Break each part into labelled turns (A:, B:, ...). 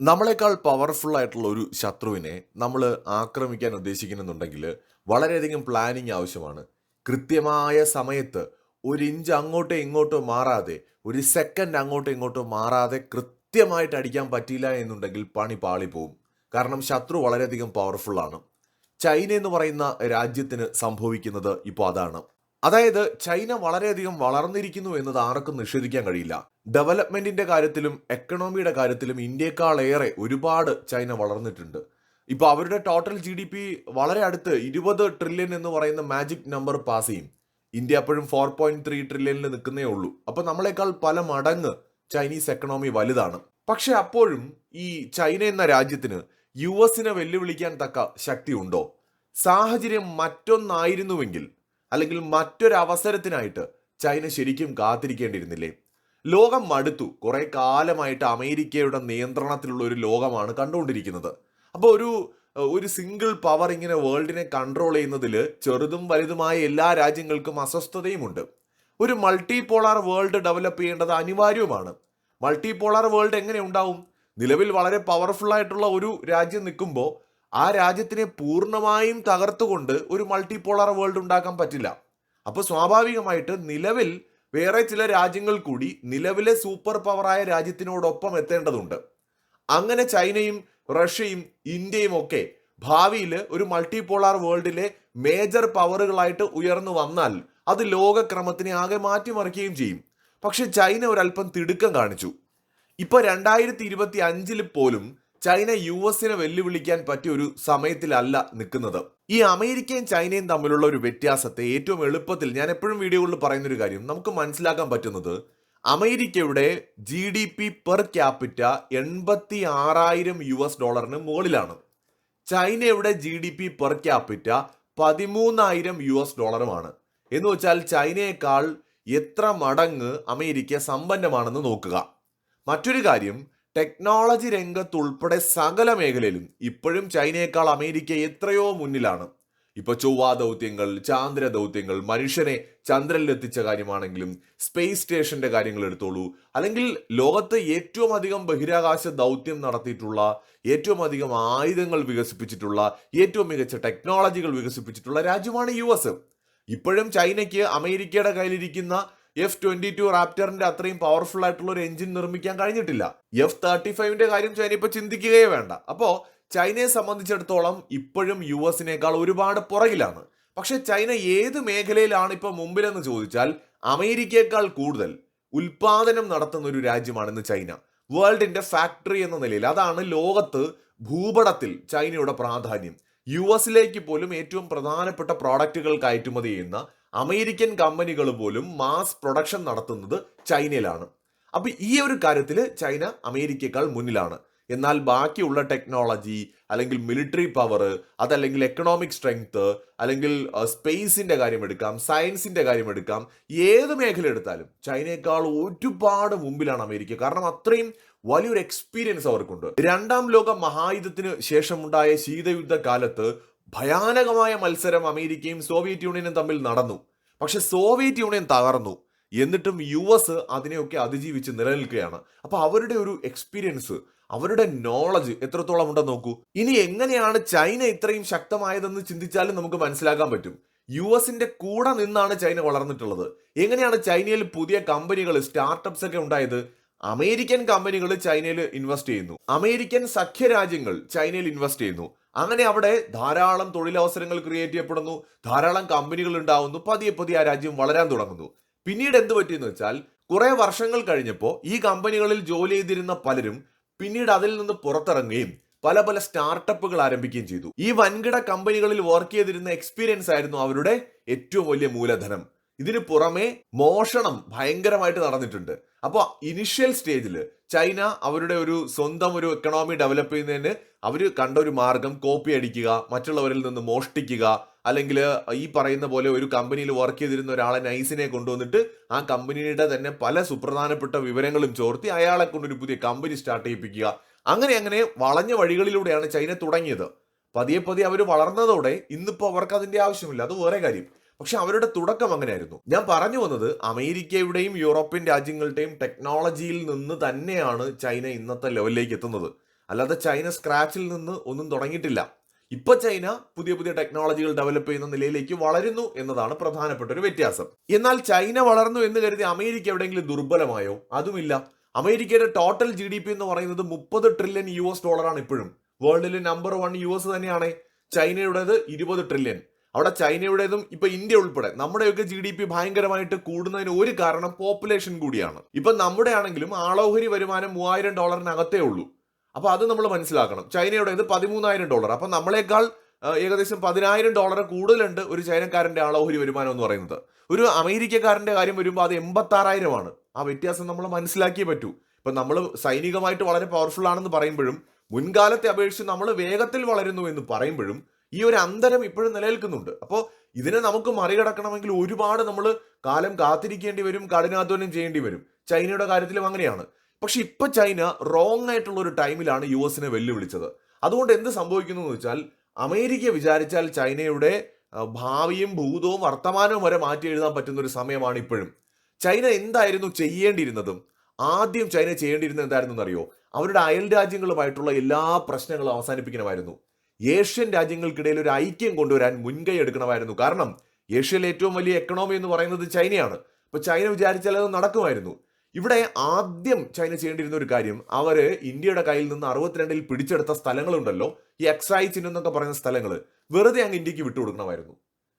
A: നമ്മളെക്കാൾ പവർഫുൾ ആയിട്ടുള്ള ഒരു ശത്രുവിനെ നമ്മൾ ആക്രമിക്കാൻ ഉദ്ദേശിക്കുന്നുണ്ടെങ്കിൽ വളരെയധികം പ്ലാനിങ് ആവശ്യമാണ്. കൃത്യമായ സമയത്ത് ഒരു ഇഞ്ച് അങ്ങോട്ടോ ഇങ്ങോട്ടോ മാറാതെ ഒരു സെക്കൻഡ് അങ്ങോട്ടോ ഇങ്ങോട്ടോ മാറാതെ കൃത്യമായിട്ട് അടിക്കാൻ പറ്റിയില്ല എന്നുണ്ടെങ്കിൽ പണി പാളിപ്പോവും. കാരണം ശത്രു വളരെയധികം പവർഫുള്ളാണ് ചൈന എന്ന് പറയുന്ന രാജ്യത്തിന് സംഭവിക്കുന്നത് ഇപ്പോൾ അതാണ്. അതായത് ചൈന വളരെയധികം വളർന്നിരിക്കുന്നു എന്നത് ആർക്കും നിഷേധിക്കാൻ കഴിയില്ല. ഡെവലപ്മെന്റിന്റെ കാര്യത്തിലും എക്കണോമിയുടെ കാര്യത്തിലും ഇന്ത്യയെക്കാളേറെ ഒരുപാട് ചൈന വളർന്നിട്ടുണ്ട്. ഇപ്പൊ അവരുടെ ടോട്ടൽ ജി ഡി പി വളരെ അടുത്ത് ഇരുപത് ട്രില്യൺ എന്ന് പറയുന്ന മാജിക് നമ്പർ പാസ് ചെയ്യും. ഇന്ത്യ അപ്പോഴും ഫോർ പോയിന്റ് ത്രീ ട്രില്യണിൽ നിൽക്കുന്നേ ഉള്ളൂ. അപ്പോൾ നമ്മളെക്കാൾ പല മടങ്ങ് ചൈനീസ് എക്കണോമി വലുതാണ്. പക്ഷെ അപ്പോഴും ഈ ചൈന എന്ന രാജ്യത്തിന് യു എസിനെ വെല്ലുവിളിക്കാൻ തക്ക ശക്തി ഉണ്ടോ സാഹചര്യം മറ്റൊന്നായിരുന്നുവെങ്കിൽ അല്ലെങ്കിൽ മറ്റൊരവസരത്തിനായിട്ട് ചൈന ശരിക്കും കാത്തിരിക്കേണ്ടിയിരുന്നില്ലേ? ലോകം മടുത്തു. കുറെ കാലമായിട്ട് അമേരിക്കയുടെ നിയന്ത്രണത്തിലുള്ള ഒരു ലോകമാണ് കണ്ടുകൊണ്ടിരിക്കുന്നത്. അപ്പോൾ ഒരു ഒരു സിംഗിൾ പവർ ഇങ്ങനെ വേൾഡിനെ കൺട്രോൾ ചെയ്യുന്നതിൽ ചെറുതും വലുതുമായ എല്ലാ രാജ്യങ്ങൾക്കും അസ്വസ്ഥതയുമുണ്ട്. ഒരു മൾട്ടി പോളാർ വേൾഡ് ഡെവലപ്പ് ചെയ്യേണ്ടത് അനിവാര്യവുമാണ്. മൾട്ടി പോളാർ വേൾഡ് എങ്ങനെ ഉണ്ടാവും? നിലവിൽ വളരെ പവർഫുൾ ആയിട്ടുള്ള ഒരു രാജ്യം നിൽക്കുമ്പോൾ ആ രാജ്യത്തിനെ പൂർണമായും തകർത്തുകൊണ്ട് ഒരു മൾട്ടി പോളാർ വേൾഡ് ഉണ്ടാക്കാൻ പറ്റില്ല. അപ്പോൾ സ്വാഭാവികമായിട്ട് നിലവിൽ വേറെ ചില രാജ്യങ്ങൾ കൂടി നിലവിലെ സൂപ്പർ പവറായ രാജ്യത്തിനോടൊപ്പം എത്തേണ്ടതുണ്ട്. അങ്ങനെ ചൈനയും റഷ്യയും ഇന്ത്യയും ഒക്കെ ഭാവിയിൽ ഒരു മൾട്ടിപോളാർ വേൾഡിലെ മേജർ പവറുകളായിട്ട് ഉയർന്നു വന്നാൽ അത് ലോകക്രമത്തിനെ ആകെ മാറ്റിമറിക്കുകയും ചെയ്യും. പക്ഷെ ചൈന ഒരല്പം തിടുക്കം കാണിച്ചു. ഇപ്പൊ രണ്ടായിരത്തി ഇരുപത്തി അഞ്ചിൽ പോലും ചൈന യു എസിനെ വെല്ലുവിളിക്കാൻ പറ്റിയ ഒരു സമയത്തിലല്ല നിൽക്കുന്നത്. ഈ അമേരിക്കയും ചൈനയും തമ്മിലുള്ള ഒരു വ്യത്യാസത്തെ ഏറ്റവും എളുപ്പത്തിൽ ഞാൻ എപ്പോഴും വീഡിയോകളിൽ പറയുന്ന ഒരു കാര്യം നമുക്ക് മനസ്സിലാക്കാൻ പറ്റുന്നത് അമേരിക്കയുടെ G D P per capita എൺപത്തി ആറായിരം യു എസ് ഡോളറിന് മുകളിലാണ്. ചൈനയുടെ G D P per capita പതിമൂന്നായിരം U S ഡോളറുമാണ്. എന്ന് വെച്ചാൽ ചൈനയേക്കാൾ എത്ര മടങ്ങ് അമേരിക്ക സമ്പന്നമാണെന്ന് നോക്കുക. മറ്റൊരു കാര്യം ടെക്നോളജി രംഗത്തുൾപ്പെടെ സകല മേഖലയിലും ഇപ്പോഴും ചൈനയേക്കാൾ അമേരിക്ക എത്രയോ മുന്നിലാണ്. ഇപ്പൊ ചൊവ്വ ദൗത്യങ്ങൾ ചാന്ദ്ര ദൗത്യങ്ങൾ മനുഷ്യനെ ചന്ദ്രനിൽ എത്തിച്ച കാര്യമാണെങ്കിലും സ്പേസ് സ്റ്റേഷന്റെ കാര്യങ്ങൾ എടുത്തോളൂ. അല്ലെങ്കിൽ ലോകത്ത് ഏറ്റവും അധികം ബഹിരാകാശ ദൗത്യം നടത്തിയിട്ടുള്ള ഏറ്റവും അധികം ആയുധങ്ങൾ വികസിപ്പിച്ചിട്ടുള്ള ഏറ്റവും മികച്ച ടെക്നോളജികൾ വികസിപ്പിച്ചിട്ടുള്ള രാജ്യമാണ് യു എസ്. ഇപ്പോഴും ചൈനയ്ക്ക് അമേരിക്കയുടെ കയ്യിലിരിക്കുന്ന എഫ് ട്വന്റി ടു റാപ്റ്ററിന്റെ അത്രയും പവർഫുൾ ആയിട്ടുള്ള ഒരു എഞ്ചിൻ നിർമ്മിക്കാൻ കഴിഞ്ഞിട്ടില്ല. എഫ് തേർട്ടി ഫൈവിന്റെ കാര്യം ചൈന ഇപ്പൊ ചിന്തിക്കുകയേ വേണ്ട. അപ്പോ ചൈനയെ സംബന്ധിച്ചിടത്തോളം ഇപ്പോഴും യു എസിനേക്കാൾ ഒരുപാട് പുറകിലാണ്. പക്ഷെ ചൈന ഏത് മേഖലയിലാണ് ഇപ്പൊ മുമ്പിലെന്ന് ചോദിച്ചാൽ അമേരിക്കയേക്കാൾ കൂടുതൽ ഉൽപാദനം നടത്തുന്ന ഒരു രാജ്യമാണെന്ന് ചൈന. വേൾഡിന്റെ ഫാക്ടറി എന്ന നിലയിൽ അതാണ് ലോകത്ത് ഭൂപടത്തിൽ ചൈനയുടെ പ്രാധാന്യം. യു എസിലേക്ക് പോലും ഏറ്റവും പ്രധാനപ്പെട്ട പ്രോഡക്റ്റുകൾ കയറ്റുമതി ചെയ്യുന്ന അമേരിക്കൻ കമ്പനികൾ പോലും മാസ് പ്രൊഡക്ഷൻ നടത്തുന്നത് ചൈനയിലാണ്. അപ്പോൾ ഈ ഒരു കാര്യത്തിൽ ചൈന അമേരിക്കയേക്കാൾ മുന്നിലാണ്. എന്നാൽ ബാക്കിയുള്ള ടെക്നോളജി അല്ലെങ്കിൽ മിലിറ്ററി പവർ അതല്ലെങ്കിൽ എക്കണോമിക് സ്ട്രെങ്ത് അല്ലെങ്കിൽ സ്പേസിന്റെ കാര്യം എടുക്കാം സയൻസിന്റെ കാര്യം എടുക്കാം ഏത് മേഖല എടുത്താലും ചൈനയേക്കാൾ ഒരുപാട് മുമ്പിലാണ് അമേരിക്ക. കാരണം അത്രയും വലിയൊരു എക്സ്പീരിയൻസ് അവർക്കുണ്ട്. രണ്ടാം ലോക മഹായുദ്ധത്തിന് ശേഷമുണ്ടായ ശീതയുദ്ധ കാലത്ത് ഭയാനകമായ മത്സരം അമേരിക്കയും സോവിയറ്റ് യൂണിയനും തമ്മിൽ നടന്നു. പക്ഷെ സോവിയറ്റ് യൂണിയൻ തകർന്നു. എന്നിട്ടും യു എസ് അതിനെയൊക്കെ അതിജീവിച്ച് നിലനിൽക്കുകയാണ്. അപ്പൊ അവരുടെ ഒരു എക്സ്പീരിയൻസ് അവരുടെ നോളജ് എത്രത്തോളം ഉണ്ടെന്ന് നോക്കൂ. ഇനി എങ്ങനെയാണ് ചൈന ഇത്രയും ശക്തമായതെന്ന് ചിന്തിച്ചാലും നമുക്ക് മനസ്സിലാക്കാൻ പറ്റും. യു എസിന്റെ കൂടെ നിന്നാണ് ചൈന വളർന്നിട്ടുള്ളത്. എങ്ങനെയാണ് ചൈനയിൽ പുതിയ കമ്പനികൾ സ്റ്റാർട്ടപ്സ് ഒക്കെ ഉണ്ടായത്? അമേരിക്കൻ കമ്പനികൾ ചൈനയിൽ ഇൻവെസ്റ്റ് ചെയ്യുന്നു. അമേരിക്കൻ സഖ്യ രാജ്യങ്ങൾ ചൈനയിൽ ഇൻവെസ്റ്റ് ചെയ്യുന്നു. അങ്ങനെ അവിടെ ധാരാളം തൊഴിലവസരങ്ങൾ ക്രിയേറ്റ് ചെയ്യപ്പെടുന്നു. ധാരാളം കമ്പനികൾ ഉണ്ടാവുന്നു. പതിയെ പതിയെ ആ രാജ്യം വളരാൻ തുടങ്ങുന്നു. പിന്നീട് എന്ത് പറ്റിയെന്ന് വെച്ചാൽ കുറെ വർഷങ്ങൾ കഴിഞ്ഞപ്പോൾ ഈ കമ്പനികളിൽ ജോലി ചെയ്തിരുന്ന പലരും പിന്നീട് അതിൽ നിന്ന് പുറത്തിറങ്ങുകയും പല പല സ്റ്റാർട്ടപ്പുകൾ ആരംഭിക്കുകയും ചെയ്തു. ഈ വൻകിട കമ്പനികളിൽ വർക്ക് ചെയ്തിരുന്ന എക്സ്പീരിയൻസ് ആയിരുന്നു അവരുടെ ഏറ്റവും വലിയ മൂലധനം. ഇതിന് പുറമെ മോഷണം ഭയങ്കരമായിട്ട് നടന്നിട്ടുണ്ട്. അപ്പോൾ ഇനിഷ്യൽ സ്റ്റേജിൽ ചൈന അവരുടെ ഒരു സ്വന്തം ഒരു എക്കണോമി ഡെവലപ്പ് ചെയ്യുന്നതിന് അവർ കണ്ട ഒരു മാർഗം കോപ്പി അടിക്കുക മറ്റുള്ളവരിൽ നിന്ന് മോഷ്ടിക്കുക അല്ലെങ്കിൽ ഈ പറയുന്ന പോലെ ഒരു കമ്പനിയിൽ വർക്ക് ചെയ്തിരുന്ന ഒരാളെ നൈസിനെ കൊണ്ടുവന്നിട്ട് ആ കമ്പനിയുടെ തന്നെ പല സുപ്രധാനപ്പെട്ട വിവരങ്ങളും ചോർത്തി അയാളെ കൊണ്ടൊരു പുതിയ കമ്പനി സ്റ്റാർട്ട് ചെയ്യിപ്പിക്കുക. അങ്ങനെ അങ്ങനെ വളഞ്ഞ വഴികളിലൂടെയാണ് ചൈന തുടങ്ങിയത്. പതിയെ പതിയെ അവർ വളർന്നതോടെ ഇന്നിപ്പോൾ അവർക്ക് അതിന്റെ ആവശ്യമില്ല. അത് വേറെ കാര്യം. പക്ഷെ അവരുടെ തുടക്കം അങ്ങനെയായിരുന്നു. ഞാൻ പറഞ്ഞു വന്നത് അമേരിക്കയുടെയും യൂറോപ്യൻ രാജ്യങ്ങളുടെയും ടെക്നോളജിയിൽ നിന്ന് തന്നെയാണ് ചൈന ഇന്നത്തെ ലെവലിലേക്ക് എത്തുന്നത്. അല്ലാതെ ചൈന സ്ക്രാച്ചിൽ നിന്ന് ഒന്നും തുടങ്ങിയിട്ടില്ല. ഇപ്പൊ ചൈന പുതിയ പുതിയ ടെക്നോളജികൾ ഡെവലപ്പ് ചെയ്യുന്ന നിലയിലേക്ക് വളരുന്നു എന്നതാണ് പ്രധാനപ്പെട്ട ഒരു വ്യത്യാസം. എന്നാൽ ചൈന വളർന്നു എന്ന് കരുതി അമേരിക്ക എവിടെയെങ്കിലും ദുർബലമായോ? അതുമില്ല. അമേരിക്കയുടെ ടോട്ടൽ ജി ഡി പി എന്ന് പറയുന്നത് മുപ്പത് ട്രില്യൺ യു എസ് ഡോളറാണ് ഇപ്പോഴും. വേൾഡിലെ നമ്പർ വൺ യു എസ് തന്നെയാണ്. ചൈനയുടേത് ഇരുപത് ട്രില്യൺ അവിടെ ചൈനയുടേതും ഇപ്പൊ ഇന്ത്യ ഉൾപ്പെടെ നമ്മുടെയൊക്കെ ജി ഡി പി ഭയങ്കരമായിട്ട് കൂടുന്നതിന് ഒരു കാരണം പോപ്പുലേഷൻ കൂടിയാണ്. ഇപ്പൊ നമ്മുടെ ആണെങ്കിലും ആളോഹരി വരുമാനം മൂവായിരം ഡോളറിനകത്തേ ഉള്ളൂ. അപ്പൊ അത് നമ്മൾ മനസ്സിലാക്കണം. ചൈനയുടേത് പതിമൂന്നായിരം ഡോളർ. അപ്പൊ നമ്മളെക്കാൾ ഏകദേശം പതിനായിരം ഡോളർ കൂടുതലുണ്ട് ഒരു ചൈനക്കാരന്റെ ആളോഹരി വരുമാനം എന്ന് പറയുന്നത്. ഒരു അമേരിക്കക്കാരന്റെ കാര്യം വരുമ്പോൾ അത് എൺപത്തി ആറായിരമാണ് ആ വ്യത്യാസം നമ്മൾ മനസ്സിലാക്കിയേ പറ്റൂ. ഇപ്പൊ നമ്മൾ സൈനികമായിട്ട് വളരെ പവർഫുൾ ആണെന്ന് പറയുമ്പോഴും മുൻകാലത്തെ അപേക്ഷിച്ച് നമ്മൾ വേഗത്തിൽ വളരുന്നു എന്ന് പറയുമ്പോഴും ഈ ഒരു അന്തരം ഇപ്പോഴും നിലനിൽക്കുന്നുണ്ട്. അപ്പോൾ ഇതിനെ നമുക്ക് മറികടക്കണമെങ്കിൽ ഒരുപാട് നമ്മൾ കാലം കാത്തിരിക്കേണ്ടി വരും കഠിനാധ്വാനം ചെയ്യേണ്ടി വരും. ചൈനയുടെ കാര്യത്തിലും അങ്ങനെയാണ്. പക്ഷെ ഇപ്പൊ ചൈന റോങ് ആയിട്ടുള്ള ഒരു ടൈമിലാണ് യു എസിനെ വെല്ലുവിളിച്ചത്. അതുകൊണ്ട് എന്ത് സംഭവിക്കുന്നു എന്ന് വെച്ചാൽ അമേരിക്ക വിചാരിച്ചാൽ ചൈനയുടെ ഭാവിയും ഭൂതവും വർത്തമാനവും വരെ മാറ്റി എഴുതാൻ പറ്റുന്ന ഒരു സമയമാണ് ഇപ്പോഴും. ചൈന എന്തായിരുന്നു ചെയ്യേണ്ടിയിരുന്നതും? ആദ്യം ചൈന ചെയ്യേണ്ടിയിരുന്നത് എന്തായിരുന്നു എന്നറിയോ അവരുടെ അയൽ രാജ്യങ്ങളുമായിട്ടുള്ള എല്ലാ പ്രശ്നങ്ങളും അവസാനിപ്പിക്കണമായിരുന്നു. ഏഷ്യൻ രാജ്യങ്ങൾക്കിടയിൽ ഒരു ഐക്യം കൊണ്ടുവരാൻ മുൻകൈ എടുക്കണമായിരുന്നു. കാരണം ഏഷ്യയിലെ ഏറ്റവും വലിയ എക്കണോമി എന്ന് പറയുന്നത് ചൈനയാണ്. അപ്പോൾ ചൈന വിചാരിച്ചാൽ അത് നടക്കുമായിരുന്നു. ഇവിടെ ആദ്യം ചൈന ചെയ്യേണ്ടിയിരുന്ന ഒരു കാര്യം അവർ ഇന്ത്യയുടെ കയ്യിൽ നിന്ന് അറുപത്തിരണ്ടിൽ പിടിച്ചെടുത്ത സ്ഥലങ്ങളുണ്ടല്ലോ ഈ എക്സൈ ചിഹ്നം എന്നൊക്കെ പറയുന്ന സ്ഥലങ്ങൾ വെറുതെ അങ്ങ് ഇന്ത്യയ്ക്ക് വിട്ടുകൊടുക്കണമായിരുന്നു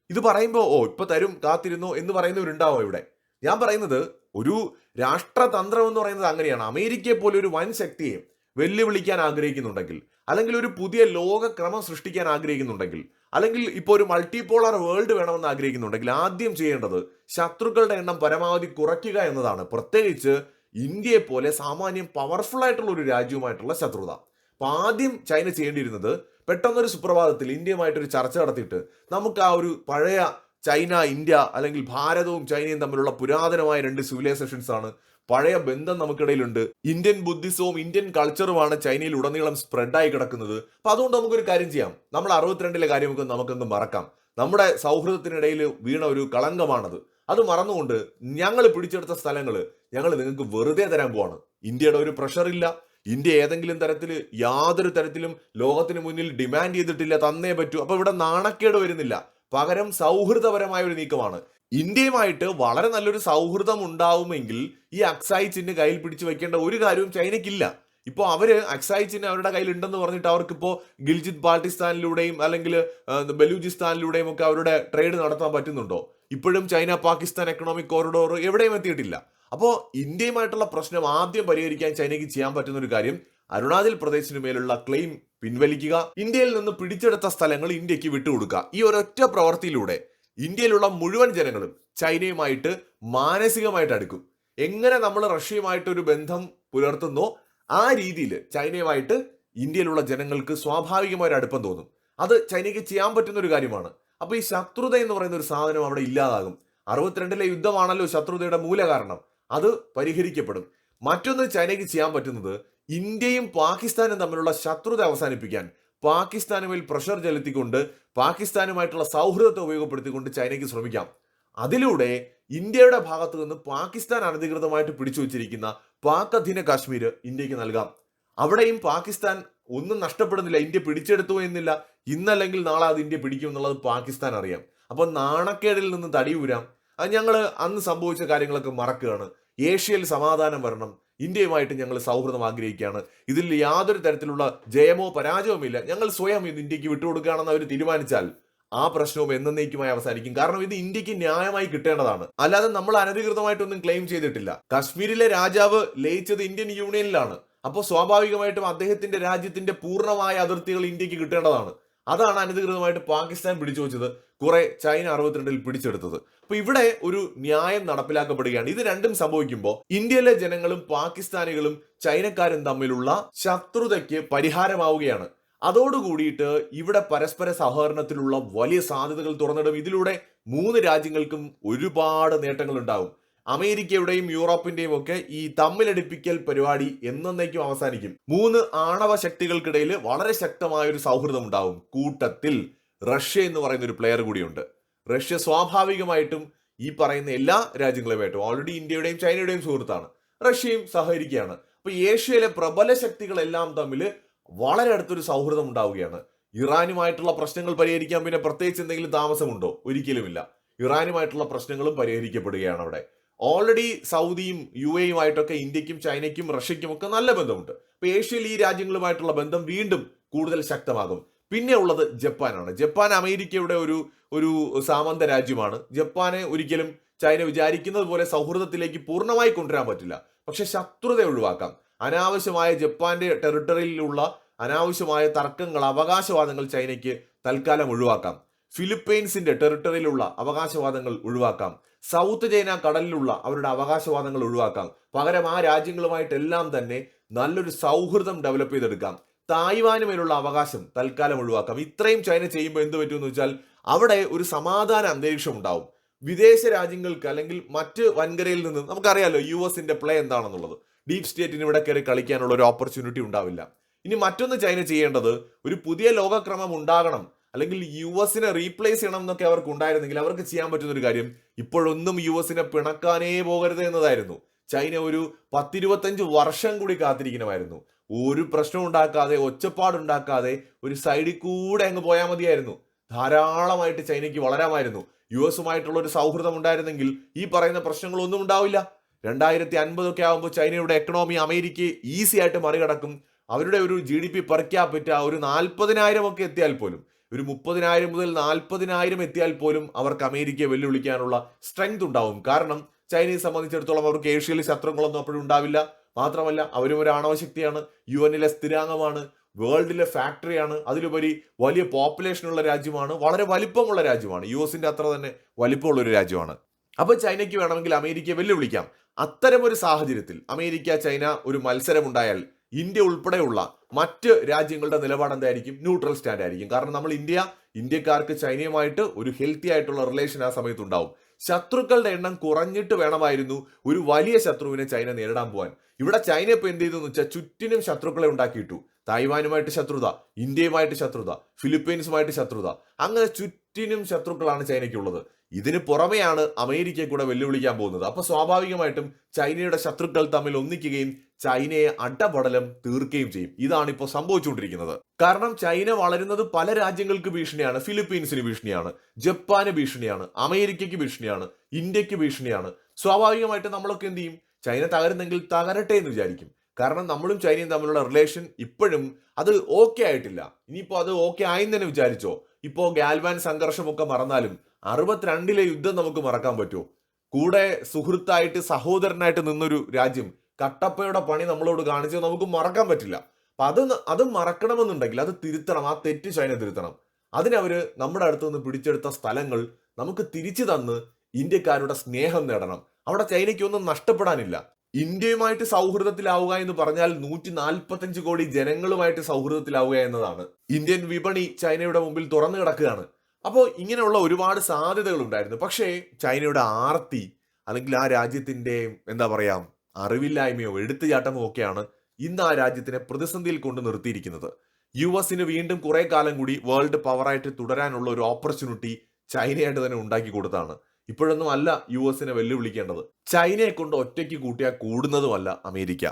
A: ഇത് പറയുമ്പോൾ ഓ ഇപ്പൊ തരും കാത്തിരുന്നു എന്ന് പറയുന്നവരുണ്ടാവോ ഇവിടെ. ഞാൻ പറയുന്നത് ഒരു രാഷ്ട്രതന്ത്രം എന്ന് പറയുന്നത് അങ്ങനെയാണ്. അമേരിക്കയെ പോലെ ഒരു വൻ ശക്തിയെ വെല്ലുവിളിക്കാൻ ആഗ്രഹിക്കുന്നുണ്ടെങ്കിൽ അല്ലെങ്കിൽ ഒരു പുതിയ ലോകക്രമം സൃഷ്ടിക്കാൻ ആഗ്രഹിക്കുന്നുണ്ടെങ്കിൽ അല്ലെങ്കിൽ ഇപ്പോൾ ഒരു മൾട്ടിപോളർ വേൾഡ് വേണമെന്ന് ആഗ്രഹിക്കുന്നുണ്ടെങ്കിൽ ആദ്യം ചെയ്യേണ്ടത് ശത്രുക്കളുടെ എണ്ണം പരമാവധി കുറയ്ക്കുക എന്നതാണ്. പ്രത്യേകിച്ച് ഇന്ത്യയെ പോലെ സാമാന്യം പവർഫുൾ ആയിട്ടുള്ള ഒരു രാജ്യവുമായിട്ടുള്ള ശത്രുത. അപ്പൊ ആദ്യം ചൈന ചെയ്യേണ്ടിയിരുന്നത് പെട്ടെന്നൊരു സുപ്രഭാതത്തിൽ ഇന്ത്യയുമായിട്ടൊരു ചർച്ച നടത്തിയിട്ട് നമുക്ക് ആ ഒരു പഴയ ചൈന ഇന്ത്യ അല്ലെങ്കിൽ ഭാരതവും ചൈനയും തമ്മിലുള്ള പുരാതനമായ രണ്ട് സിവിലൈസേഷൻസ് ആണ് പഴയ ബന്ധം നമുക്കിടയിലുണ്ട്. ഇന്ത്യൻ ബുദ്ധിസവും ഇന്ത്യൻ കൾച്ചറുമാണ് ചൈനയിൽ ഉടനീളം സ്പ്രെഡായി കിടക്കുന്നത്. അപ്പൊ അതുകൊണ്ട് നമുക്കൊരു കാര്യം ചെയ്യാം. നമ്മൾ അറുപത്തിരണ്ടിലെ കാര്യമൊക്കെ നമുക്കൊന്ന് മറക്കാം. നമ്മുടെ സൗഹൃദത്തിനിടയിൽ വീണ ഒരു കളങ്കമാണത്. അത് മറന്നുകൊണ്ട് ഞങ്ങൾ പിടിച്ചെടുത്ത സ്ഥലങ്ങൾ ഞങ്ങൾ നിങ്ങൾക്ക് വെറുതെ തരാൻ പോവാണ്. ഇന്ത്യയുടെ ഒരു പ്രഷർ ഇല്ല. ഇന്ത്യ ഏതെങ്കിലും തരത്തിൽ യാതൊരു തരത്തിലും ലോകത്തിന് മുന്നിൽ ഡിമാൻഡ് ചെയ്തിട്ടില്ല തന്നേ പറ്റൂ. അപ്പൊ ഇവിടെ നാണക്കേട് വരുന്നില്ല. പകരം സൗഹൃദപരമായ ഒരു നീക്കമാണ്. ഇന്ത്യയുമായിട്ട് വളരെ നല്ലൊരു സൗഹൃദം ഉണ്ടാവുമെങ്കിൽ ഈ അക്സായി ചിഹ്നം കയ്യിൽ പിടിച്ചു വെക്കേണ്ട ഒരു കാര്യവും ചൈനയ്ക്കില്ല. ഇപ്പോൾ അവർ അക്സായി ചിഹ്നം അവരുടെ കയ്യിൽ ഉണ്ടെന്ന് പറഞ്ഞിട്ട് അവർക്കിപ്പോൾ ഗിൽജിത് ബാൾട്ടിസ്ഥാനിലൂടെയും അല്ലെങ്കിൽ ബലൂചിസ്ഥാനിലൂടെയും ഒക്കെ അവരുടെ ട്രേഡ് നടത്താൻ പറ്റുന്നുണ്ടോ? ഇപ്പോഴും ചൈന പാകിസ്ഥാൻ എക്കണോമിക് കോറിഡോർ എവിടെയും എത്തിയിട്ടില്ല. അപ്പോൾ ഇന്ത്യയുമായിട്ടുള്ള പ്രശ്നം ആദ്യം പരിഹരിക്കാൻ ചൈനയ്ക്ക് ചെയ്യാൻ പറ്റുന്ന ഒരു കാര്യം അരുണാചൽ പ്രദേശിന് മേലുള്ള ക്ലെയിം പിൻവലിക്കുക ഇന്ത്യയിൽ നിന്ന് പിടിച്ചെടുത്ത സ്ഥലങ്ങൾ ഇന്ത്യയ്ക്ക് വിട്ടുകൊടുക്കുക. ഈ ഒരൊറ്റ പ്രവൃത്തിയിലൂടെ ഇന്ത്യയിലുള്ള മുഴുവൻ ജനങ്ങളും ചൈനയുമായിട്ട് മാനസികമായിട്ട് അടുക്കും. എങ്ങനെ നമ്മൾ റഷ്യയുമായിട്ട് ഒരു ബന്ധം പുലർത്തുന്നോ ആ രീതിയിൽ ചൈനയുമായിട്ട് ഇന്ത്യയിലുള്ള ജനങ്ങൾക്ക് സ്വാഭാവികമായ ഒരു അടുപ്പം തോന്നും. അത് ചൈനയ്ക്ക് ചെയ്യാൻ പറ്റുന്ന ഒരു കാര്യമാണ്. അപ്പോൾ ഈ ശത്രുത എന്ന് പറയുന്ന ഒരു സാധനം അവിടെ ഇല്ലാതാകും. അറുപത്തിരണ്ടിലെ യുദ്ധമാണല്ലോ ശത്രുതയുടെ മൂലകാരണം. അത് പരിഹരിക്കപ്പെടും. മറ്റൊന്ന് ചൈനയ്ക്ക് ചെയ്യാൻ പറ്റുന്നത് ഇന്ത്യയും പാകിസ്ഥാനും തമ്മിലുള്ള ശത്രുത അവസാനിപ്പിക്കാൻ പാകിസ്ഥാനുമേൽ പ്രഷർ ചെലുത്തിക്കൊണ്ട് പാകിസ്ഥാനുമായിട്ടുള്ള സൗഹൃദത്തെ ഉപയോഗപ്പെടുത്തിക്കൊണ്ട് ചൈനയ്ക്ക് ശ്രമിക്കാം. അതിലൂടെ ഇന്ത്യയുടെ ഭാഗത്തു നിന്ന് പാകിസ്ഥാൻ അനധികൃതമായിട്ട് പിടിച്ചു വച്ചിരിക്കുന്ന പാക് അധീന കാശ്മീർ ഇന്ത്യയ്ക്ക് നൽകാം. അവിടെയും പാകിസ്ഥാൻ ഒന്നും നഷ്ടപ്പെടുന്നില്ല ഇന്ത്യ പിടിച്ചെടുത്തു എന്നില്ല. ഇന്നല്ലെങ്കിൽ നാളെ അത് ഇന്ത്യ പിടിക്കും എന്നുള്ളത് പാകിസ്ഥാൻ അറിയാം. അപ്പോൾ നാണക്കേടിൽ നിന്ന് തടിയൂരാം. അത് ഞങ്ങൾ അന്ന് സംഭവിച്ച കാര്യങ്ങളൊക്കെ മറക്കുകയാണ്. ഏഷ്യയിൽ സമാധാനം വരണം. ഇന്ത്യയുമായിട്ട് ഞങ്ങൾ സൗഹൃദം ആഗ്രഹിക്കുകയാണ്. ഇതിൽ യാതൊരു തരത്തിലുള്ള ജയമോ പരാജയവുമില്ല. ഞങ്ങൾ സ്വയം ഇത് ഇന്ത്യയ്ക്ക് വിട്ടുകൊടുക്കുകയാണെന്ന് അവർ തീരുമാനിച്ചാൽ ആ പ്രശ്നവും എന്നേക്കുമായി അവസാനിക്കും. കാരണം ഇത് ഇന്ത്യയ്ക്ക് ന്യായമായി കിട്ടേണ്ടതാണ്. അല്ലാതെ നമ്മൾ അനധികൃതമായിട്ടൊന്നും ക്ലെയിം ചെയ്തിട്ടില്ല. കശ്മീരിലെ രാജാവ് ലയിച്ചത് ഇന്ത്യൻ യൂണിയനിലാണ്. അപ്പോൾ സ്വാഭാവികമായിട്ടും അദ്ദേഹത്തിന്റെ രാജ്യത്തിന്റെ പൂർണമായ അതിർത്തികൾ ഇന്ത്യയ്ക്ക് കിട്ടേണ്ടതാണ്. അതാണ് അനധികൃതമായിട്ട് പാകിസ്ഥാൻ പിടിച്ചു വെച്ചത്. കുറെ ചൈന അറുപത്തിരണ്ടിൽ പിടിച്ചെടുത്തത്. അപ്പൊ ഇവിടെ ഒരു ന്യായം നടപ്പിലാക്കപ്പെടുകയാണ്. ഇത് രണ്ടും സംഭവിക്കുമ്പോൾ ഇന്ത്യയിലെ ജനങ്ങളും പാകിസ്ഥാനികളും ചൈനക്കാരും തമ്മിലുള്ള ശത്രുതയ്ക്ക് പരിഹാരമാവുകയാണ്. അതോടുകൂടിയിട്ട് ഇവിടെ പരസ്പര സഹകരണത്തിലുള്ള വലിയ സാധ്യതകൾ തുറന്നിടും. ഇതിലൂടെ മൂന്ന് രാജ്യങ്ങൾക്കും ഒരുപാട് നേട്ടങ്ങൾ ഉണ്ടാവും അമേരിക്കയുടെയും യൂറോപ്പിന്റെയും ഒക്കെ ഈ തമ്മിലടിപ്പിക്കൽ പരിപാടി എന്നേക്കും അവസാനിക്കും. മൂന്ന് ആണവ ശക്തികൾക്കിടയിൽ വളരെ ശക്തമായ ഒരു സൗഹൃദം ഉണ്ടാവും കൂട്ടത്തിൽ റഷ്യ എന്ന് പറയുന്ന ഒരു പ്ലെയർ കൂടിയുണ്ട്. റഷ്യ സ്വാഭാവികമായിട്ടും ഈ പറയുന്ന എല്ലാ രാജ്യങ്ങളുമായിട്ടും ഓൾറെഡി ഇന്ത്യയുടെയും ചൈനയുടെയും സുഹൃത്താണ്. റഷ്യയും സഹകരിക്കുകയാണ്. അപ്പൊ ഏഷ്യയിലെ പ്രബല ശക്തികളെല്ലാം തമ്മിൽ വളരെ അടുത്തൊരു സൗഹൃദം ഉണ്ടാവുകയാണ്. ഇറാനുമായിട്ടുള്ള പ്രശ്നങ്ങൾ പരിഹരിക്കാൻ പിന്നെ പ്രത്യേകിച്ച് എന്തെങ്കിലും താമസമുണ്ടോ? ഒരിക്കലുമില്ല. ഇറാനുമായിട്ടുള്ള പ്രശ്നങ്ങളും പരിഹരിക്കപ്പെടുകയാണ് അവിടെ. ഓൾറെഡി സൗദിയും യു എയുമായിട്ടൊക്കെ ഇന്ത്യക്കും ചൈനയ്ക്കും റഷ്യയ്ക്കും ഒക്കെ നല്ല ബന്ധമുണ്ട്. അപ്പൊ ഏഷ്യയിൽ ഈ രാജ്യങ്ങളുമായിട്ടുള്ള ബന്ധം വീണ്ടും കൂടുതൽ ശക്തമാകും. പിന്നെ ഉള്ളത് ജപ്പാനാണ്. ജപ്പാൻ അമേരിക്കയുടെ ഒരു ഒരു സാമന്ത രാജ്യമാണ്. ജപ്പാനെ ഒരിക്കലും ചൈന വിചാരിക്കുന്നത് പോലെ സൗഹൃദത്തിലേക്ക് പൂർണമായി കൊണ്ടുവരാൻ പറ്റില്ല. പക്ഷെ ശത്രുത ഒഴിവാക്കാം. അനാവശ്യമായ ജപ്പാന്റെ ടെറിട്ടറിയിലുള്ള അനാവശ്യമായ തർക്കങ്ങൾ അവകാശവാദങ്ങൾ ചൈനയ്ക്ക് തൽക്കാലം ഒഴിവാക്കാം. ഫിലിപ്പൈൻസിന്റെ ടെറിട്ടറിയിലുള്ള അവകാശവാദങ്ങൾ ഒഴിവാക്കാം. സൗത്ത് ചൈന കടലിലുള്ള അവരുടെ അവകാശവാദങ്ങൾ ഒഴിവാക്കാം. പകരം ആ രാജ്യങ്ങളുമായിട്ടെല്ലാം തന്നെ നല്ലൊരു സൗഹൃദം ഡെവലപ്പ് ചെയ്തെടുക്കാം. തായ്വാന് മേലുള്ള അവകാശം തൽക്കാലം ഒഴിവാക്കാം. ഇത്രയും ചൈന ചെയ്യുമ്പോൾ എന്ത് പറ്റുമെന്ന് വെച്ചാൽ അവിടെ ഒരു സമാധാന അന്തരീക്ഷം ഉണ്ടാവും. വിദേശ രാജ്യങ്ങൾക്ക് അല്ലെങ്കിൽ മറ്റ് വൻകരയിൽ നിന്ന് നമുക്കറിയാലോ യു എസിന്റെ പ്ലേ എന്താണെന്നുള്ളത്. ഡീപ് സ്റ്റേറ്റിന് ഇവിടെ കയറി കളിക്കാനുള്ള ഒരു ഓപ്പർച്യൂണിറ്റി ഉണ്ടാവില്ല. ഇനി മറ്റൊന്ന് ചൈന ചെയ്യേണ്ടത് ഒരു പുതിയ ലോകക്രമം ഉണ്ടാകണം. അല്ലെങ്കിൽ യു എസിനെ റീപ്ലേസ് ചെയ്യണം എന്നൊക്കെ അവർക്ക് ഉണ്ടായിരുന്നെങ്കിൽ അവർക്ക് ചെയ്യാൻ പറ്റുന്ന ഒരു കാര്യം ഇപ്പോഴൊന്നും യു എസിനെ പിണക്കാനേ പോകരുത് എന്നതായിരുന്നു. ചൈന ഒരു പത്തിരുപത്തഞ്ച് വർഷം കൂടി കാത്തിരിക്കണമായിരുന്നു. ഒരു പ്രശ്നം ഉണ്ടാക്കാതെ ഒച്ചപ്പാടുണ്ടാക്കാതെ ഒരു സൈഡിൽ കൂടെ അങ്ങ് പോയാൽ മതിയായിരുന്നു. ധാരാളമായിട്ട് ചൈനയ്ക്ക് വളരാമായിരുന്നു. യു എസുമായിട്ടുള്ള ഒരു സൗഹൃദം ഉണ്ടായിരുന്നെങ്കിൽ ഈ പറയുന്ന പ്രശ്നങ്ങളൊന്നും ഉണ്ടാവില്ല. രണ്ടായിരത്തി അൻപതൊക്കെ ആകുമ്പോൾ ചൈനയുടെ എക്കണോമി അമേരിക്കയെ ഈസി ആയിട്ട് മറികടക്കും. അവരുടെ ഒരു G D P per capita ഒരു നാൽപ്പതിനായിരം ഒക്കെ എത്തിയാൽ പോലും. ഒരു മുപ്പതിനായിരം മുതൽ നാൽപ്പതിനായിരം എത്തിയാൽ പോലും അവർക്ക് അമേരിക്കയെ വെല്ലുവിളിക്കാനുള്ള സ്ട്രെങ്ത് ഉണ്ടാവും. കാരണം ചൈനയെ സംബന്ധിച്ചിടത്തോളം അവർക്ക് ഏഷ്യയിൽ ശത്രുക്കളൊന്നും അപ്പോഴും ഉണ്ടാവില്ല. മാത്രമല്ല അവരും ഒരു ആണവശക്തിയാണ് യു എന്നിലെ സ്ഥിരാംഗമാണ്. വേൾഡിലെ ഫാക്ടറിയാണ് അതിലുപരി വലിയ പോപ്പുലേഷനുള്ള രാജ്യമാണ്. വളരെ വലിപ്പമുള്ള രാജ്യമാണ്. യു എസിന്റെ അത്ര തന്നെ വലിപ്പമുള്ള ഒരു രാജ്യമാണ്. അപ്പോൾ ചൈനയ്ക്ക് വേണമെങ്കിൽ അമേരിക്കയെ വെല്ലുവിളിക്കാം. അത്തരമൊരു സാഹചര്യത്തിൽ അമേരിക്ക ചൈന ഒരു മത്സരം ഉണ്ടായാൽ ഇന്ത്യ ഉൾപ്പെടെയുള്ള മറ്റ് രാജ്യങ്ങളുടെ നിലപാട് എന്തായിരിക്കും? ന്യൂട്രൽ സ്റ്റാൻഡ് ആയിരിക്കും. കാരണം നമ്മൾ ഇന്ത്യ ഇന്ത്യക്കാർക്ക് ചൈനയുമായിട്ട് ഒരു ഹെൽത്തി ആയിട്ടുള്ള റിലേഷൻ ആ സമയത്ത് ഉണ്ടാവും. ശത്രുക്കളുടെ എണ്ണം കുറഞ്ഞിട്ട് വേണമായിരുന്നു ഒരു വലിയ ശത്രുവിനെ ചൈന നേരിടാൻ പോകാൻ ഇവിടെ ചൈന ഇപ്പൊ എന്ത് ചെയ്തു വെച്ചാൽ ചുറ്റിനും ശത്രുക്കളെ ഉണ്ടാക്കിയിട്ടു. തായ്വാനുമായിട്ട് ശത്രുത ഇന്ത്യയുമായിട്ട് ശത്രുത ഫിലിപ്പീൻസുമായിട്ട് ശത്രുത. അങ്ങനെ ചുറ്റിനും ശത്രുക്കളാണ് ചൈനയ്ക്കുള്ളത്. ഇതിന് പുറമെയാണ് അമേരിക്കയെ കൂടെ വെല്ലുവിളിക്കാൻ പോകുന്നത്. അപ്പൊ സ്വാഭാവികമായിട്ടും ചൈനയുടെ ശത്രുക്കൾ തമ്മിൽ ഒന്നിക്കുകയും ചൈനയെ അടപടലം തീർക്കുകയും ചെയ്യും. ഇതാണ് ഇപ്പോൾ സംഭവിച്ചുകൊണ്ടിരിക്കുന്നത്. കാരണം ചൈന വളരുന്നത് പല രാജ്യങ്ങൾക്ക് ഭീഷണിയാണ്. ഫിലിപ്പീൻസിന് ഭീഷണിയാണ്. ജപ്പാന് ഭീഷണിയാണ്. അമേരിക്കയ്ക്ക് ഭീഷണിയാണ്. ഇന്ത്യയ്ക്ക് ഭീഷണിയാണ്. സ്വാഭാവികമായിട്ട് നമ്മളൊക്കെ എന്ത് ചെയ്യും? ചൈന തകരുന്നെങ്കിൽ തകരട്ടെ എന്ന് വിചാരിക്കും. കാരണം നമ്മളും ചൈനയും തമ്മിലുള്ള റിലേഷൻ ഇപ്പോഴും അത് ഓക്കെ ആയിട്ടില്ല. ഇനിയിപ്പോ അത് ഓക്കെ ആയെന്ന് തന്നെ വിചാരിച്ചോ? ഇപ്പോ ഗാൽവാൻ സംഘർഷമൊക്കെ മറന്നാലും അറുപത്തിരണ്ടിലെ യുദ്ധം നമുക്ക് മറക്കാൻ പറ്റുമോ കൂടെ സുഹൃത്തായിട്ട് സഹോദരനായിട്ട് നിന്നൊരു രാജ്യം കട്ടപ്പയുടെ പണി നമ്മളോട് കാണിച്ചത് നമുക്ക് മറക്കാൻ പറ്റില്ല. അപ്പൊ അത് അത് മറക്കണമെന്നുണ്ടെങ്കിൽ അത് തിരുത്തണം ആ തെറ്റ് ചൈന തിരുത്തണം. അതിനവര് നമ്മുടെ അടുത്ത് നിന്ന് പിടിച്ചെടുത്ത സ്ഥലങ്ങൾ നമുക്ക് തിരിച്ചു തന്ന് ഇന്ത്യക്കാരുടെ സ്നേഹം നേടണം. അവിടെ ചൈനയ്ക്ക് ഒന്നും നഷ്ടപ്പെടാനില്ല. ഇന്ത്യയുമായിട്ട് സൗഹൃദത്തിലാവുക എന്ന് പറഞ്ഞാൽ നൂറ്റി നാൽപ്പത്തഞ്ച് കോടി ജനങ്ങളുമായിട്ട് സൗഹൃദത്തിലാവുക എന്നതാണ്. ഇന്ത്യൻ വിപണി ചൈനയുടെ മുമ്പിൽ തുറന്നു കിടക്കുകയാണ്. അപ്പോൾ ഇങ്ങനെയുള്ള ഒരുപാട് സാധ്യതകൾ ഉണ്ടായിരുന്നു പക്ഷേ ചൈനയുടെ ആർത്തി അല്ലെങ്കിൽ ആ രാജ്യത്തിന്റെ എന്താ പറയുക അറിവില്ലായ്മയോ എടുത്തുചാട്ടമോ ഒക്കെയാണ് ഇന്ന് ആ രാജ്യത്തിനെ പ്രതിസന്ധിയിൽ കൊണ്ട് നിർത്തിയിരിക്കുന്നത്. യു എസിന് വീണ്ടും കുറെ കാലം കൂടി വേൾഡ് പവറായിട്ട് തുടരാനുള്ള ഒരു ഓപ്പർച്യൂണിറ്റി ചൈനയായിട്ട് തന്നെ ഉണ്ടാക്കി കൊടുത്താണ്. ഇപ്പോഴൊന്നും അല്ല യു എസിനെ വെല്ലുവിളിക്കേണ്ടത്. ചൈനയെ കൊണ്ട് ഒറ്റയ്ക്ക് കൂട്ടിയാൽ കൂടുന്നതുമല്ല അമേരിക്ക.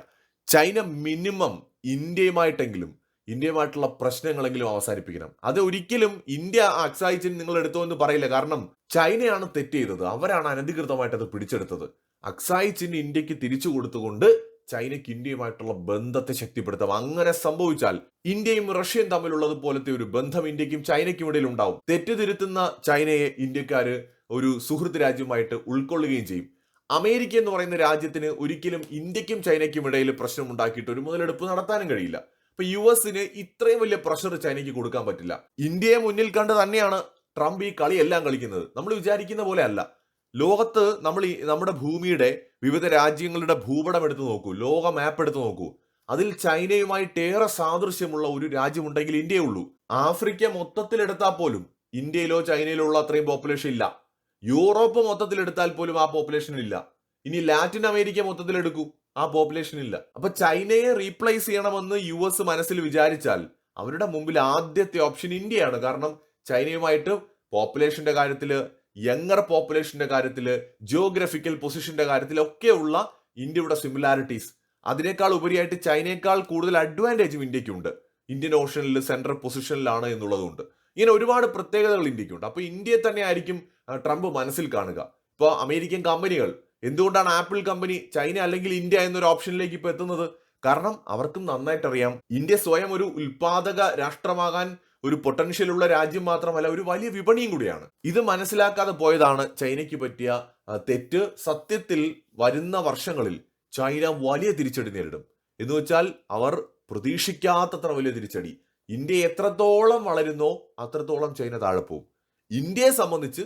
A: ചൈന മിനിമം ഇന്ത്യയുമായിട്ടെങ്കിലും ഇന്ത്യയുമായിട്ടുള്ള പ്രശ്നങ്ങളെങ്കിലും അവസാനിപ്പിക്കണം. അത് ഒരിക്കലും ഇന്ത്യ അക്സായിച്ചിന് നിങ്ങൾ എടുത്തോ എന്ന് പറയില്ല. കാരണം ചൈനയാണ് തെറ്റ് ചെയ്തത്. അവരാണ് അനധികൃതമായിട്ട് അത് പിടിച്ചെടുത്തത്. അക്സായിച്ചിന് ഇന്ത്യയ്ക്ക് തിരിച്ചു കൊടുത്തുകൊണ്ട് ചൈനയ്ക്ക് ഇന്ത്യയുമായിട്ടുള്ള ബന്ധത്തെ ശക്തിപ്പെടുത്താം. അങ്ങനെ സംഭവിച്ചാൽ ഇന്ത്യയും റഷ്യയും തമ്മിലുള്ളത് പോലത്തെ ഒരു ബന്ധം ഇന്ത്യക്കും ചൈനയ്ക്കും ഇടയിൽ ഉണ്ടാവും. തെറ്റ് തിരുത്തുന്ന ചൈനയെ ഇന്ത്യക്കാര് ഒരു സുഹൃത്ത് രാജ്യമായിട്ട് ഉൾക്കൊള്ളുകയും ചെയ്യും. അമേരിക്ക എന്ന് പറയുന്ന രാജ്യത്തിന് ഒരിക്കലും ഇന്ത്യക്കും ചൈനയ്ക്കും ഇടയിൽ പ്രശ്നം ഉണ്ടാക്കിയിട്ട് ഒരു മുതലെടുപ്പ് നടത്താനും കഴിയില്ല. ഇപ്പൊ യു എസിന് ഇത്രയും വലിയ പ്രഷർ ചൈനയ്ക്ക് കൊടുക്കാൻ പറ്റില്ല. ഇന്ത്യയെ മുന്നിൽ കണ്ട് തന്നെയാണ് ട്രംപ് ഈ കളി എല്ലാം കളിക്കുന്നത്. നമ്മൾ വിചാരിക്കുന്ന പോലെ അല്ല. ലോകത്ത് നമ്മൾ ഈ നമ്മുടെ ഭൂമിയുടെ വിവിധ രാജ്യങ്ങളുടെ ഭൂപടം എടുത്തു നോക്കൂ. ലോക മാപ്പ് എടുത്തു നോക്കൂ. അതിൽ ചൈനയുമായിട്ടേറെ സാദൃശ്യമുള്ള ഒരു രാജ്യമുണ്ടെങ്കിൽ ഇന്ത്യയേ ഉള്ളൂ. ആഫ്രിക്ക മൊത്തത്തിലെടുത്താൽ പോലും ഇന്ത്യയിലോ ചൈനയിലോ ഉള്ള അത്രയും പോപ്പുലേഷൻ ഇല്ല. യൂറോപ്പ് മൊത്തത്തിലെടുത്താൽ പോലും ആ പോപ്പുലേഷൻ ഇല്ല. ഇനി ലാറ്റിൻ അമേരിക്ക മൊത്തത്തിൽ എടുക്കൂ ആ പോപ്പുലേഷൻ ഇല്ല. അപ്പൊ ചൈനയെ റീപ്ലേസ് ചെയ്യണമെന്ന് യു എസ് മനസ്സിൽ വിചാരിച്ചാൽ അവരുടെ മുമ്പിൽ ആദ്യത്തെ ഓപ്ഷൻ ഇന്ത്യയാണ്. കാരണം ചൈനയുമായിട്ട് പോപ്പുലേഷന്റെ കാര്യത്തിൽ യങ്ങർ പോപ്പുലേഷന്റെ കാര്യത്തിൽ ജിയോഗ്രഫിക്കൽ പൊസിഷന്റെ കാര്യത്തിലൊക്കെയുള്ള ഇന്ത്യയുടെ സിമിലാരിറ്റീസ് അതിനേക്കാൾ ഉപരിയായിട്ട് ചൈനയേക്കാൾ കൂടുതൽ അഡ്വാന്റേജും ഇന്ത്യക്കുണ്ട്. ഇന്ത്യൻ ഓഷനിൽ സെൻട്രൽ പൊസിഷനിലാണ് എന്നുള്ളതുകൊണ്ട്. ഇങ്ങനെ ഒരുപാട് പ്രത്യേകതകൾ ഇന്ത്യക്കുണ്ട്. അപ്പോൾ ഇന്ത്യയെ തന്നെ ആയിരിക്കും ട്രംപ് മനസ്സിൽ കാണുക. ഇപ്പോൾ അമേരിക്കൻ കമ്പനികൾ എന്തുകൊണ്ടാണ് ആപ്പിൾ കമ്പനി ചൈന അല്ലെങ്കിൽ ഇന്ത്യ എന്നൊരു ഓപ്ഷനിലേക്ക് ഇപ്പോൾ എത്തുന്നത്? കാരണം അവർക്കും നന്നായിട്ടറിയാം. ഇന്ത്യ സ്വയം ഒരു ഉൽപാദക രാഷ്ട്രമാകാൻ ഒരു പൊട്ടൻഷ്യൽ ഉള്ള രാജ്യം മാത്രമല്ല ഒരു വലിയ വിപണിയും കൂടിയാണ്. ഇത് മനസ്സിലാക്കാതെ പോയതാണ് ചൈനയ്ക്ക് പറ്റിയ തെറ്റ്. സത്യത്തിൽ വരുന്ന വർഷങ്ങളിൽ ചൈന വലിയ തിരിച്ചടി നേരിടും. എന്ന് വെച്ചാൽ അവർ പ്രതീക്ഷിക്കാത്തത്ര വലിയ തിരിച്ചടി. ഇന്ത്യ എത്രത്തോളം വളരുന്നോ അത്രത്തോളം ചൈന താഴെ പോകും. ഇന്ത്യയെ സംബന്ധിച്ച്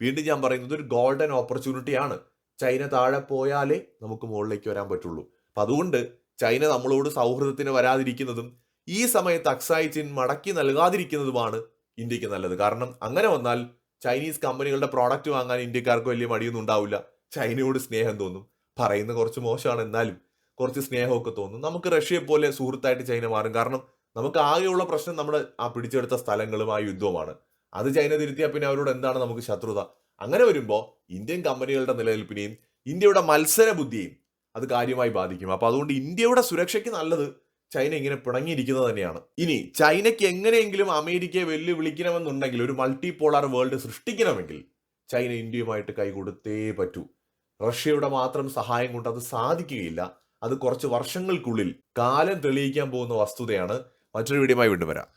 A: വീണ്ടും ഞാൻ പറയുന്നത് ഒരു ഗോൾഡൻ ഓപ്പർച്യൂണിറ്റിയാണ് ചൈന താഴെ പോയാലേ നമുക്ക് മുകളിലേക്ക് വരാൻ പറ്റുള്ളൂ. അപ്പം അതുകൊണ്ട് ചൈന നമ്മളോട് സൗഹൃദത്തിന് വരാതിരിക്കുന്നതും ഈ സമയത്ത് അക്സായി ചിൻ മടക്കി നൽകാതിരിക്കുന്നതുമാണ് ഇന്ത്യയ്ക്ക് നല്ലത്. കാരണം അങ്ങനെ വന്നാൽ ചൈനീസ് കമ്പനികളുടെ പ്രോഡക്റ്റ് വാങ്ങാൻ ഇന്ത്യക്കാർക്ക് വലിയ മടിയൊന്നും ഉണ്ടാവില്ല. ചൈനയോട് സ്നേഹം തോന്നും. പറയുന്ന കുറച്ച് മോശമാണ് എന്നാലും കുറച്ച് സ്നേഹമൊക്കെ തോന്നും. നമുക്ക് റഷ്യയെ പോലെ സുഹൃത്തായിട്ട് ചൈന മാറും. കാരണം നമുക്ക് ആകെയുള്ള പ്രശ്നം നമ്മുടെ ആ പിടിച്ചെടുത്ത സ്ഥലങ്ങളും ആ യുദ്ധവുമാണ്. അത് ചൈന തിരുത്തിയാൽ പിന്നെ അവരോട് എന്താണ് നമുക്ക് ശത്രുത? അങ്ങനെ വരുമ്പോൾ ഇന്ത്യൻ കമ്പനികളുടെ നിലനിൽപ്പിനെയും ഇന്ത്യയുടെ മത്സര ബുദ്ധിയെയും അത് കാര്യമായി ബാധിക്കും. അപ്പോൾ അതുകൊണ്ട് ഇന്ത്യയുടെ സുരക്ഷയ്ക്ക് നല്ലത് ചൈന ഇങ്ങനെ പിണങ്ങിയിരിക്കുന്നത് തന്നെയാണ്. ഇനി ചൈനയ്ക്ക് എങ്ങനെയെങ്കിലും അമേരിക്കയെ വെല്ലുവിളിക്കണമെന്നുണ്ടെങ്കിൽ ഒരു മൾട്ടി പോളാർ വേൾഡ് സൃഷ്ടിക്കണമെങ്കിൽ ചൈന ഇന്ത്യയുമായിട്ട് കൈകൊടുത്തേ പറ്റൂ. റഷ്യയുടെ മാത്രം സഹായം കൊണ്ട് അത് സാധിക്കുകയില്ല. അത് കുറച്ച് വർഷങ്ങൾക്കുള്ളിൽ കാലം തെളിയിക്കാൻ പോകുന്ന വസ്തുതയാണ്. മറ്റൊരു വീഡിയോയുമായി വീണ്ടും വരാം.